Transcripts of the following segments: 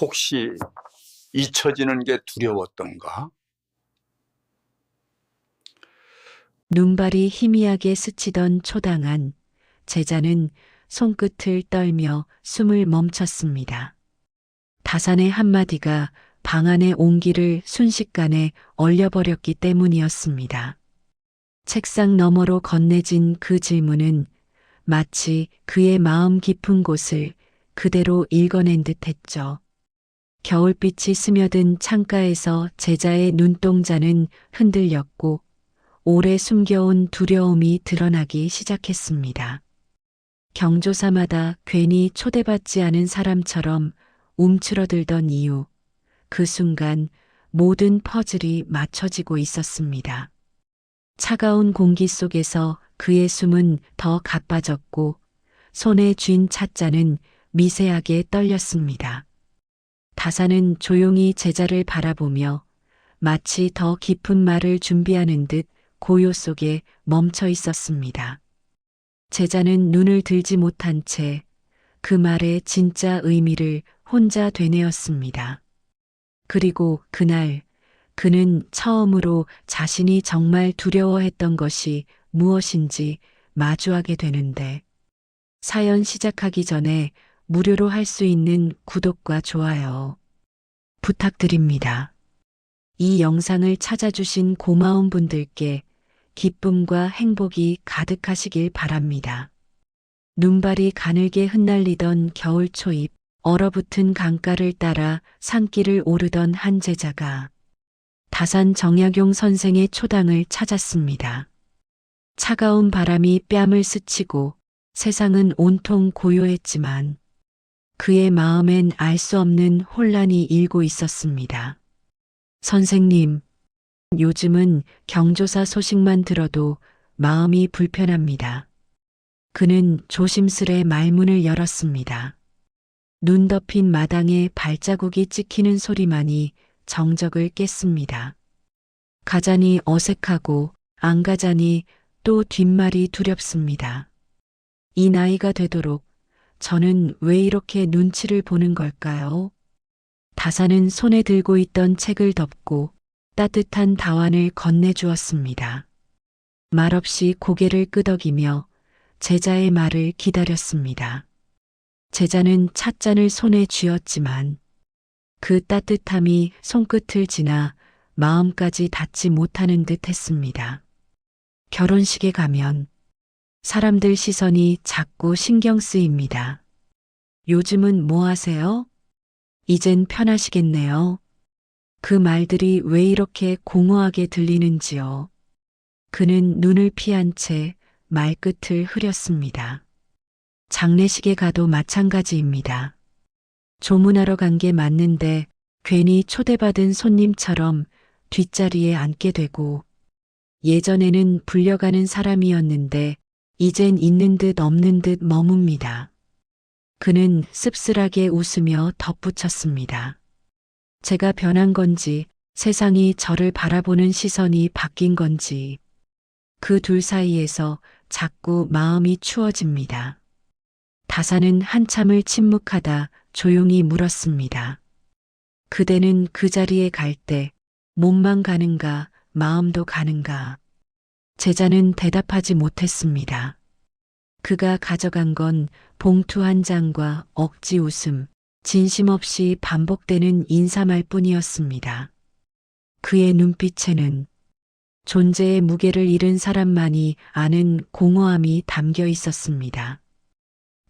혹시 잊혀지는 게 두려웠던가? 눈발이 희미하게 스치던 초당안 제자는 손끝을 떨며 숨을 멈췄습니다. 다산의 한마디가 방 안의 온기를 순식간에 얼려버렸기 때문이었습니다. 책상 너머로 건네진 그 질문은 마치 그의 마음 깊은 곳을 그대로 읽어낸 듯 했죠. 겨울빛이 스며든 창가에서 제자의 눈동자는 흔들렸고 오래 숨겨온 두려움이 드러나기 시작했습니다. 경조사마다 괜히 초대받지 않은 사람처럼 움츠러들던 이유, 그 순간 모든 퍼즐이 맞춰지고 있었습니다. 차가운 공기 속에서 그의 숨은 더 가빠졌고 손에 쥔 찻잔은 미세하게 떨렸습니다. 다사는 조용히 제자를 바라보며 마치 더 깊은 말을 준비하는 듯 고요 속에 멈춰 있었습니다. 제자는 눈을 들지 못한 채 그 말의 진짜 의미를 혼자 되뇌었습니다. 그리고 그날 그는 처음으로 자신이 정말 두려워했던 것이 무엇인지 마주하게 되는데 사연 시작하기 전에 무료로 할 수 있는 구독과 좋아요 부탁드립니다. 이 영상을 찾아주신 고마운 분들께 기쁨과 행복이 가득하시길 바랍니다. 눈발이 가늘게 흩날리던 겨울 초입, 얼어붙은 강가를 따라 산길을 오르던 한 제자가 다산 정약용 선생의 초당을 찾았습니다. 차가운 바람이 뺨을 스치고 세상은 온통 고요했지만 그의 마음엔 알 수 없는 혼란이 일고 있었습니다. 선생님, 요즘은 경조사 소식만 들어도 마음이 불편합니다. 그는 조심스레 말문을 열었습니다. 눈 덮인 마당에 발자국이 찍히는 소리만이 정적을 깼습니다. 가자니 어색하고 안 가자니 또 뒷말이 두렵습니다. 이 나이가 되도록 저는 왜 이렇게 눈치를 보는 걸까요? 다사는 손에 들고 있던 책을 덮고 따뜻한 다완을 건네주었습니다. 말없이 고개를 끄덕이며 제자의 말을 기다렸습니다. 제자는 찻잔을 손에 쥐었지만 그 따뜻함이 손끝을 지나 마음까지 닿지 못하는 듯 했습니다. 결혼식에 가면 사람들 시선이 자꾸 신경 쓰입니다. 요즘은 뭐 하세요? 이젠 편하시겠네요. 그 말들이 왜 이렇게 공허하게 들리는지요. 그는 눈을 피한 채 말끝을 흐렸습니다. 장례식에 가도 마찬가지입니다. 조문하러 간 게 맞는데 괜히 초대받은 손님처럼 뒷자리에 앉게 되고 예전에는 불려가는 사람이었는데 이젠 있는 듯 없는 듯 머뭅니다. 그는 씁쓸하게 웃으며 덧붙였습니다. 제가 변한 건지 세상이 저를 바라보는 시선이 바뀐 건지 그 둘 사이에서 자꾸 마음이 추워집니다. 다사는 한참을 침묵하다 조용히 물었습니다. 그대는 그 자리에 갈 때 몸만 가는가 마음도 가는가 제자는 대답하지 못했습니다. 그가 가져간 건 봉투 한 장과 억지 웃음, 진심 없이 반복되는 인사말 뿐이었습니다. 그의 눈빛에는 존재의 무게를 잃은 사람만이 아는 공허함이 담겨 있었습니다.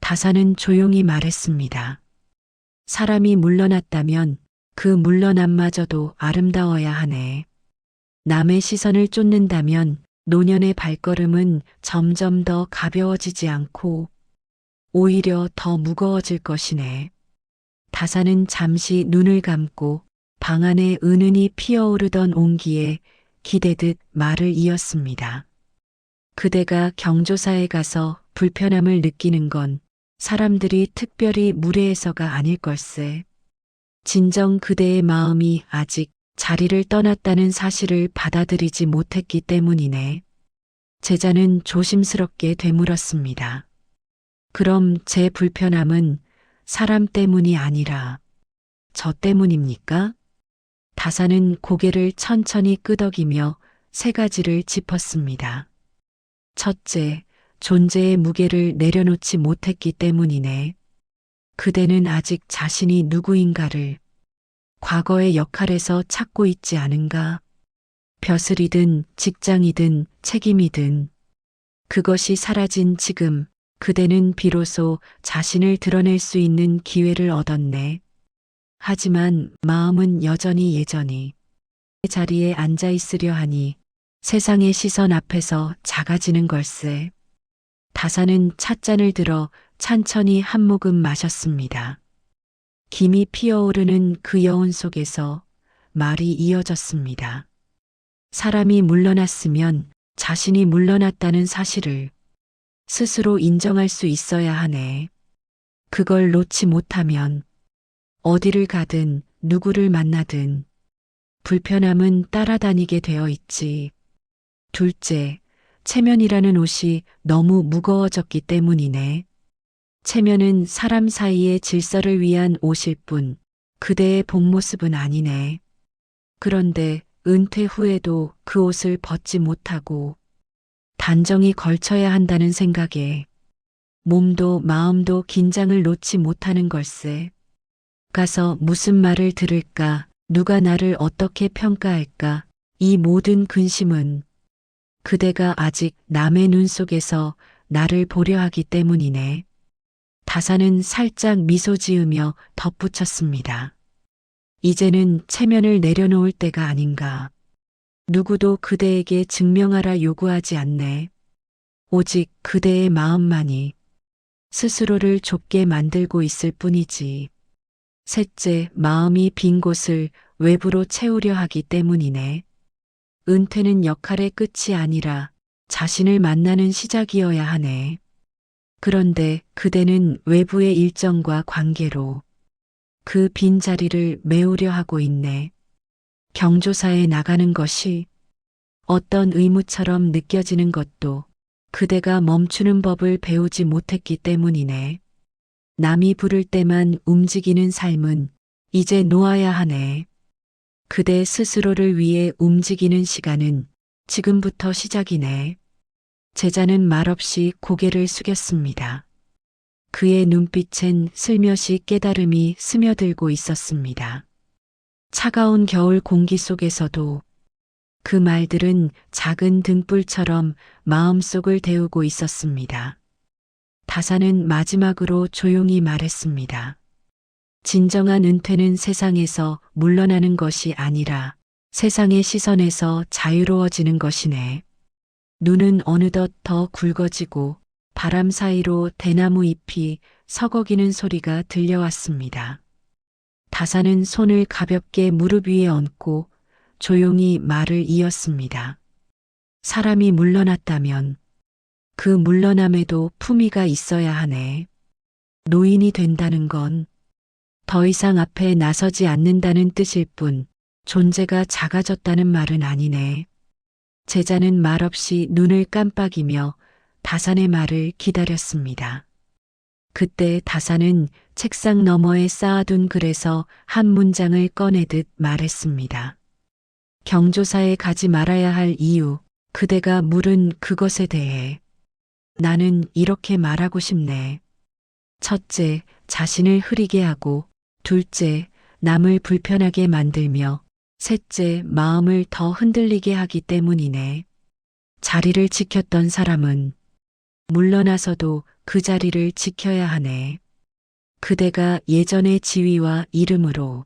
다사는 조용히 말했습니다. 사람이 물러났다면 그 물러남마저도 아름다워야 하네. 남의 시선을 쫓는다면 노년의 발걸음은 점점 더 가벼워지지 않고 오히려 더 무거워질 것이네. 다사는 잠시 눈을 감고 방 안에 은은히 피어오르던 온기에 기대듯 말을 이었습니다. 그대가 경조사에 가서 불편함을 느끼는 건 사람들이 특별히 무례해서가 아닐 걸세. 진정 그대의 마음이 아직 자리를 떠났다는 사실을 받아들이지 못했기 때문이네. 제자는 조심스럽게 되물었습니다. 그럼 제 불편함은 사람 때문이 아니라 저 때문입니까? 다사는 고개를 천천히 끄덕이며 세 가지를 짚었습니다. 첫째, 존재의 무게를 내려놓지 못했기 때문이네. 그대는 아직 자신이 누구인가를 과거의 역할에서 찾고 있지 않은가? 벼슬이든 직장이든 책임이든 그것이 사라진 지금 그대는 비로소 자신을 드러낼 수 있는 기회를 얻었네. 하지만 마음은 여전히 예전이 자리에 앉아 있으려 하니 세상의 시선 앞에서 작아지는 걸세. 다사는 찻잔을 들어 찬천히 한 모금 마셨습니다. 김이 피어오르는 그 여운 속에서 말이 이어졌습니다. 사람이 물러났으면 자신이 물러났다는 사실을 스스로 인정할 수 있어야 하네. 그걸 놓지 못하면 어디를 가든 누구를 만나든 불편함은 따라다니게 되어 있지. 둘째, 체면이라는 옷이 너무 무거워졌기 때문이네. 체면은 사람 사이의 질서를 위한 옷일 뿐 그대의 본 모습은 아니네. 그런데 은퇴 후에도 그 옷을 벗지 못하고 단정히 걸쳐야 한다는 생각에 몸도 마음도 긴장을 놓지 못하는 걸세. 가서 무슨 말을 들을까, 누가 나를 어떻게 평가할까, 이 모든 근심은 그대가 아직 남의 눈 속에서 나를 보려 하기 때문이네. 다사는 살짝 미소 지으며 덧붙였습니다. 이제는 체면을 내려놓을 때가 아닌가. 누구도 그대에게 증명하라 요구하지 않네. 오직 그대의 마음만이 스스로를 좁게 만들고 있을 뿐이지. 셋째, 마음이 빈 곳을 외부로 채우려 하기 때문이네. 은퇴는 역할의 끝이 아니라 자신을 만나는 시작이어야 하네. 그런데 그대는 외부의 일정과 관계로 그 빈자리를 메우려 하고 있네. 경조사에 나가는 것이 어떤 의무처럼 느껴지는 것도 그대가 멈추는 법을 배우지 못했기 때문이네. 남이 부를 때만 움직이는 삶은 이제 놓아야 하네. 그대 스스로를 위해 움직이는 시간은 지금부터 시작이네. 제자는 말없이 고개를 숙였습니다. 그의 눈빛엔 슬며시 깨달음이 스며들고 있었습니다. 차가운 겨울 공기 속에서도 그 말들은 작은 등불처럼 마음속을 데우고 있었습니다. 다사는 마지막으로 조용히 말했습니다. 진정한 은퇴는 세상에서 물러나는 것이 아니라 세상의 시선에서 자유로워지는 것이네. 눈은 어느덧 더 굵어지고 바람 사이로 대나무 잎이 서거기는 소리가 들려왔습니다. 다사는 손을 가볍게 무릎 위에 얹고 조용히 말을 이었습니다. 사람이 물러났다면 그 물러남에도 품위가 있어야 하네. 노인이 된다는 건 더 이상 앞에 나서지 않는다는 뜻일 뿐 존재가 작아졌다는 말은 아니네. 제자는 말없이 눈을 깜빡이며 다산의 말을 기다렸습니다. 그때 다산은 책상 너머에 쌓아둔 글에서 한 문장을 꺼내듯 말했습니다. 경조사에 가지 말아야 할 이유, 그대가 물은 그것에 대해 나는 이렇게 말하고 싶네. 첫째, 자신을 흐리게 하고, 둘째, 남을 불편하게 만들며, 셋째, 마음을 더 흔들리게 하기 때문이네. 자리를 지켰던 사람은 물러나서도 그 자리를 지켜야 하네. 그대가 예전의 지위와 이름으로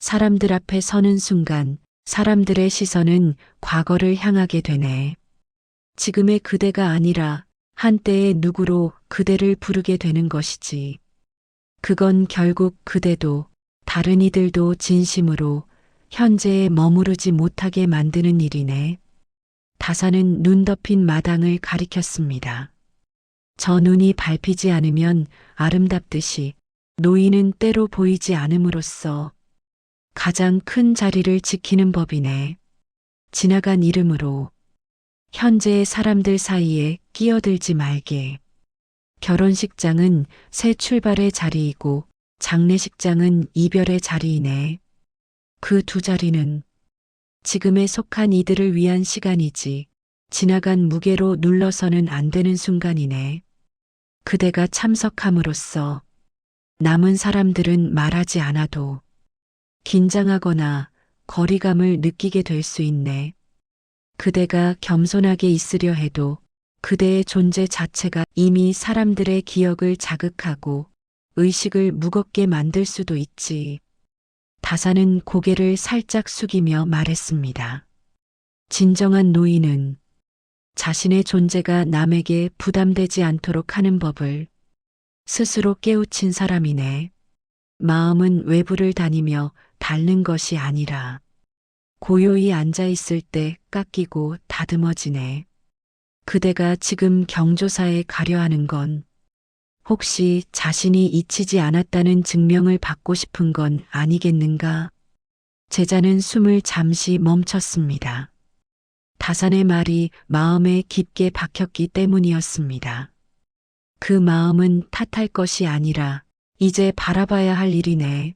사람들 앞에 서는 순간 사람들의 시선은 과거를 향하게 되네. 지금의 그대가 아니라 한때의 누구로 그대를 부르게 되는 것이지. 그건 결국 그대도 다른 이들도 진심으로 현재에 머무르지 못하게 만드는 일이네. 다사는 눈 덮인 마당을 가리켰습니다. 저 눈이 밟히지 않으면 아름답듯이 노인은 때로 보이지 않음으로써 가장 큰 자리를 지키는 법이네. 지나간 이름으로 현재의 사람들 사이에 끼어들지 말게. 결혼식장은 새 출발의 자리이고 장례식장은 이별의 자리이네. 그 두 자리는 지금에 속한 이들을 위한 시간이지 지나간 무게로 눌러서는 안 되는 순간이네. 그대가 참석함으로써 남은 사람들은 말하지 않아도 긴장하거나 거리감을 느끼게 될 수 있네. 그대가 겸손하게 있으려 해도 그대의 존재 자체가 이미 사람들의 기억을 자극하고 의식을 무겁게 만들 수도 있지. 다사는 고개를 살짝 숙이며 말했습니다. 진정한 노인은 자신의 존재가 남에게 부담되지 않도록 하는 법을 스스로 깨우친 사람이네. 마음은 외부를 다니며 닳는 것이 아니라 고요히 앉아 있을 때 깎이고 다듬어지네. 그대가 지금 경조사에 가려 하는 건 혹시 자신이 잊히지 않았다는 증명을 받고 싶은 건 아니겠는가? 제자는 숨을 잠시 멈췄습니다. 다산의 말이 마음에 깊게 박혔기 때문이었습니다. 그 마음은 탓할 것이 아니라 이제 바라봐야 할 일이네.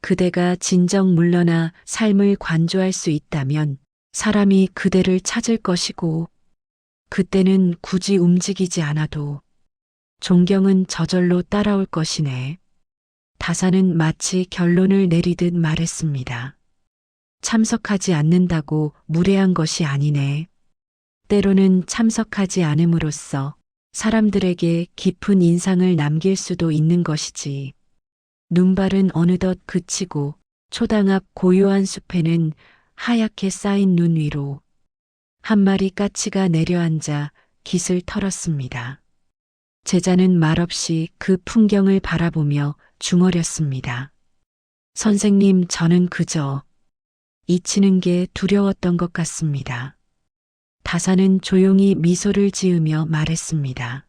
그대가 진정 물러나 삶을 관조할 수 있다면 사람이 그대를 찾을 것이고 그때는 굳이 움직이지 않아도 존경은 저절로 따라올 것이네. 다사는 마치 결론을 내리듯 말했습니다. 참석하지 않는다고 무례한 것이 아니네. 때로는 참석하지 않음으로써 사람들에게 깊은 인상을 남길 수도 있는 것이지. 눈발은 어느덧 그치고 초당 앞 고요한 숲에는 하얗게 쌓인 눈 위로 한 마리 까치가 내려앉아 깃을 털었습니다. 제자는 말없이 그 풍경을 바라보며 중얼였습니다. 선생님, 저는 그저 잊히는 게 두려웠던 것 같습니다. 다사는 조용히 미소를 지으며 말했습니다.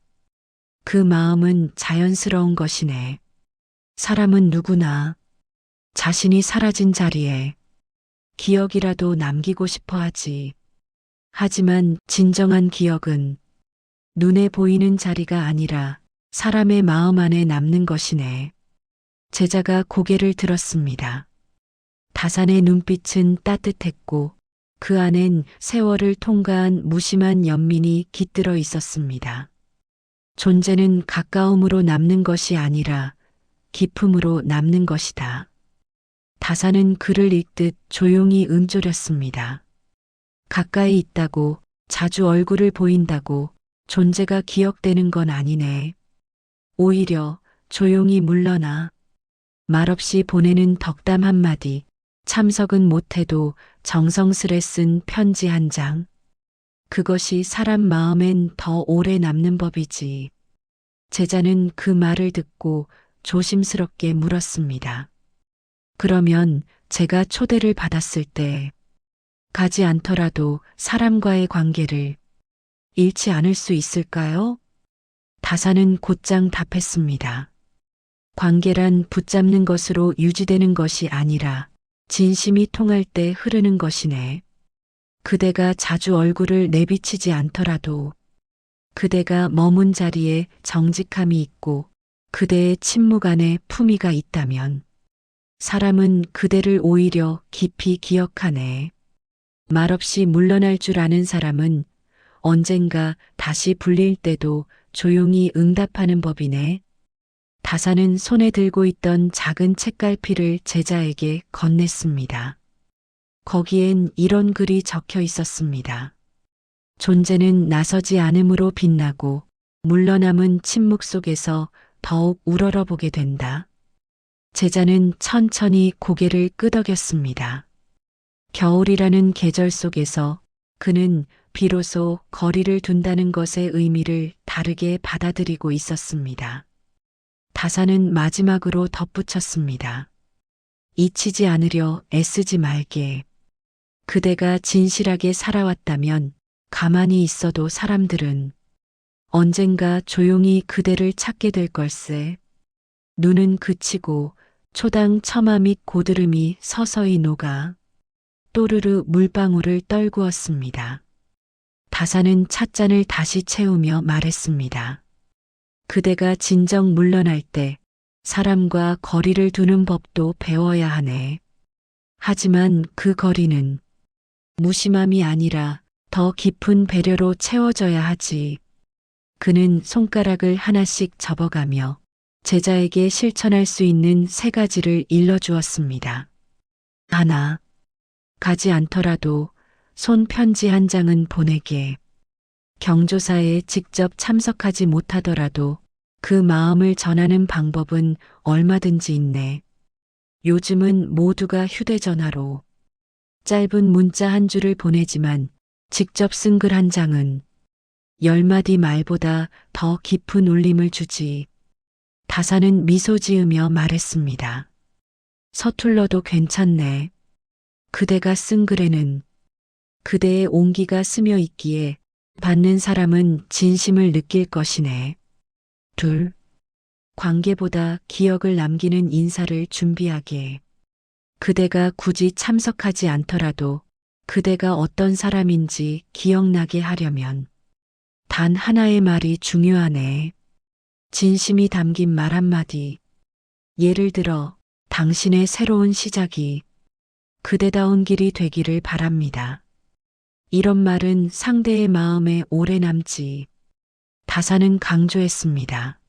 그 마음은 자연스러운 것이네. 사람은 누구나 자신이 사라진 자리에 기억이라도 남기고 싶어 하지. 하지만 진정한 기억은 눈에 보이는 자리가 아니라 사람의 마음 안에 남는 것이네. 제자가 고개를 들었습니다. 다산의 눈빛은 따뜻했고 그 안엔 세월을 통과한 무심한 연민이 깃들어 있었습니다. 존재는 가까움으로 남는 것이 아니라 기품으로 남는 것이다. 다사는 글을 읽듯 조용히 음조렸습니다. 가까이 있다고 자주 얼굴을 보인다고 존재가 기억되는 건 아니네. 오히려 조용히 물러나 말없이 보내는 덕담 한마디, 참석은 못해도 정성스레 쓴 편지 한 장. 그것이 사람 마음엔 더 오래 남는 법이지. 제자는 그 말을 듣고 조심스럽게 물었습니다. 그러면 제가 초대를 받았을 때 가지 않더라도 사람과의 관계를 잃지 않을 수 있을까요? 다사는 곧장 답했습니다. 관계란 붙잡는 것으로 유지되는 것이 아니라 진심이 통할 때 흐르는 것이네. 그대가 자주 얼굴을 내비치지 않더라도 그대가 머문 자리에 정직함이 있고 그대의 침묵 안에 품위가 있다면 사람은 그대를 오히려 깊이 기억하네. 말없이 물러날 줄 아는 사람은 언젠가 다시 불릴 때도 조용히 응답하는 법이네. 다사는 손에 들고 있던 작은 책갈피를 제자에게 건넸습니다. 거기엔 이런 글이 적혀 있었습니다. 존재는 나서지 않음으로 빛나고 물러남은 침묵 속에서 더욱 우러러 보게 된다. 제자는 천천히 고개를 끄덕였습니다. 겨울이라는 계절 속에서 그는 비로소 거리를 둔다는 것의 의미를 다르게 받아들이고 있었습니다. 다사는 마지막으로 덧붙였습니다. 잊히지 않으려 애쓰지 말게. 그대가 진실하게 살아왔다면 가만히 있어도 사람들은 언젠가 조용히 그대를 찾게 될 걸세. 눈은 그치고 초당 처마 및 고드름이 서서히 녹아 또르르 물방울을 떨구었습니다. 다사는 찻잔을 다시 채우며 말했습니다. 그대가 진정 물러날 때 사람과 거리를 두는 법도 배워야 하네. 하지만 그 거리는 무심함이 아니라 더 깊은 배려로 채워져야 하지. 그는 손가락을 하나씩 접어가며 제자에게 실천할 수 있는 세 가지를 일러주었습니다. 하나, 가지 않더라도 손 편지 한 장은 보내게. 경조사에 직접 참석하지 못하더라도 그 마음을 전하는 방법은 얼마든지 있네. 요즘은 모두가 휴대전화로 짧은 문자 한 줄을 보내지만 직접 쓴 글 한 장은 열 마디 말보다 더 깊은 울림을 주지. 다사는 미소 지으며 말했습니다. 서툴러도 괜찮네. 그대가 쓴 글에는 그대의 온기가 스며 있기에 받는 사람은 진심을 느낄 것이네. 둘. 관계보다 기억을 남기는 인사를 준비하게. 그대가 굳이 참석하지 않더라도 그대가 어떤 사람인지 기억나게 하려면 단 하나의 말이 중요하네. 진심이 담긴 말 한마디. 예를 들어, 당신의 새로운 시작이 그대다운 길이 되기를 바랍니다. 이런 말은 상대의 마음에 오래 남지. 다사는 강조했습니다.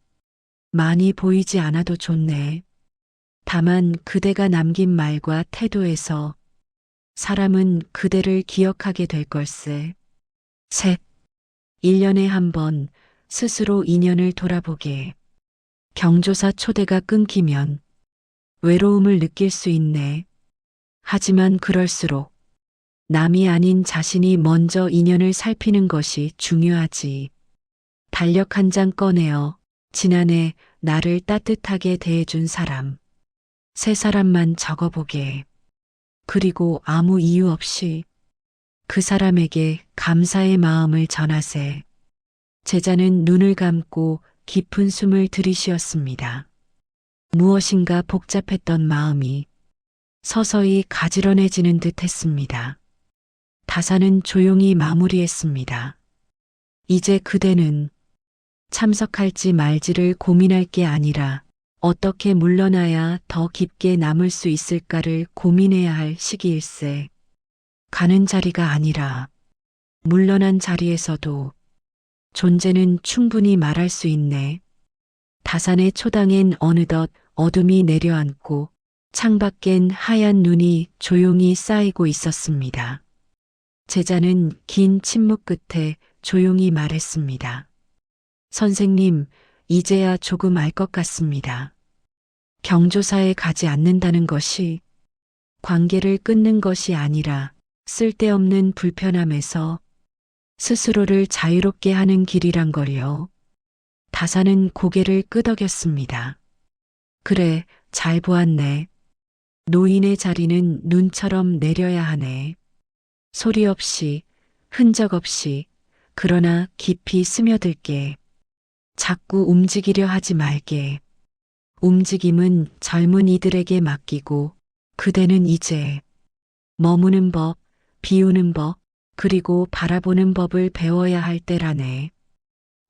많이 보이지 않아도 좋네. 다만 그대가 남긴 말과 태도에서 사람은 그대를 기억하게 될 걸세. 셋. 1년에 한 번 스스로 인연을 돌아보게. 경조사 초대가 끊기면 외로움을 느낄 수 있네. 하지만 그럴수록 남이 아닌 자신이 먼저 인연을 살피는 것이 중요하지. 달력 한 장 꺼내어 지난해 나를 따뜻하게 대해준 사람. 세 사람만 적어보게. 그리고 아무 이유 없이 그 사람에게 감사의 마음을 전하세. 제자는 눈을 감고 깊은 숨을 들이쉬었습니다. 무엇인가 복잡했던 마음이 서서히 가지런해지는 듯 했습니다. 다사는 조용히 마무리했습니다. 이제 그대는 참석할지 말지를 고민할 게 아니라 어떻게 물러나야 더 깊게 남을 수 있을까를 고민해야 할 시기일세. 가는 자리가 아니라 물러난 자리에서도 존재는 충분히 말할 수 있네. 다산의 초당엔 어느덧 어둠이 내려앉고 창밖엔 하얀 눈이 조용히 쌓이고 있었습니다. 제자는 긴 침묵 끝에 조용히 말했습니다. 선생님, 이제야 조금 알 것 같습니다. 경조사에 가지 않는다는 것이 관계를 끊는 것이 아니라 쓸데없는 불편함에서 스스로를 자유롭게 하는 길이란 거리요. 다사는 고개를 끄덕였습니다. 그래, 잘 보았네. 노인의 자리는 눈처럼 내려야 하네. 소리 없이, 흔적 없이, 그러나 깊이 스며들게. 자꾸 움직이려 하지 말게. 움직임은 젊은 이들에게 맡기고 그대는 이제 머무는 법, 비우는 법, 그리고 바라보는 법을 배워야 할 때라네.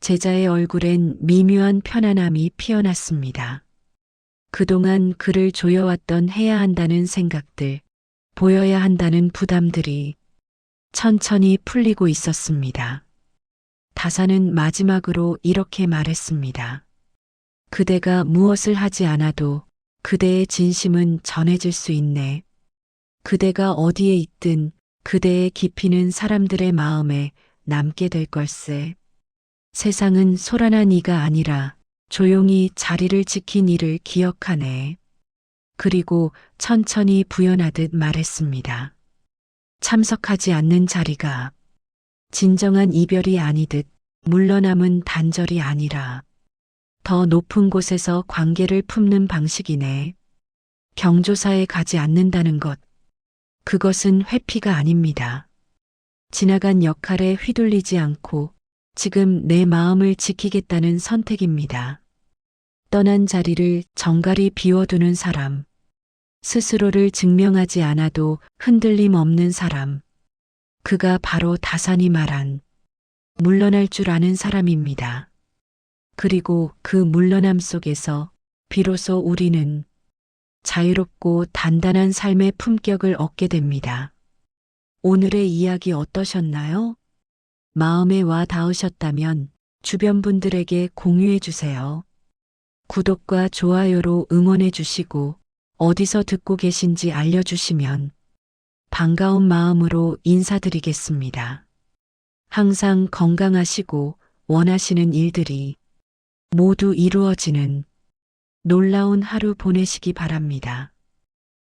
제자의 얼굴엔 미묘한 편안함이 피어났습니다. 그동안 그를 조여왔던 해야 한다는 생각들, 보여야 한다는 부담들이 천천히 풀리고 있었습니다. 다사는 마지막으로 이렇게 말했습니다. 그대가 무엇을 하지 않아도 그대의 진심은 전해질 수 있네. 그대가 어디에 있든 그대의 깊이는 사람들의 마음에 남게 될 걸세. 세상은 소란한 이가 아니라 조용히 자리를 지킨 이를 기억하네. 그리고 천천히 부연하듯 말했습니다. 참석하지 않는 자리가 진정한 이별이 아니듯 물러남은 단절이 아니라 더 높은 곳에서 관계를 품는 방식이네. 경조사에 가지 않는다는 것. 그것은 회피가 아닙니다. 지나간 역할에 휘둘리지 않고 지금 내 마음을 지키겠다는 선택입니다. 떠난 자리를 정갈히 비워두는 사람. 스스로를 증명하지 않아도 흔들림 없는 사람. 그가 바로 다산이 말한 물러날 줄 아는 사람입니다. 그리고 그 물러남 속에서 비로소 우리는 자유롭고 단단한 삶의 품격을 얻게 됩니다. 오늘의 이야기 어떠셨나요? 마음에 와 닿으셨다면 주변 분들에게 공유해 주세요. 구독과 좋아요로 응원해 주시고 어디서 듣고 계신지 알려주시면 반가운 마음으로 인사드리겠습니다. 항상 건강하시고 원하시는 일들이 모두 이루어지는 놀라운 하루 보내시기 바랍니다.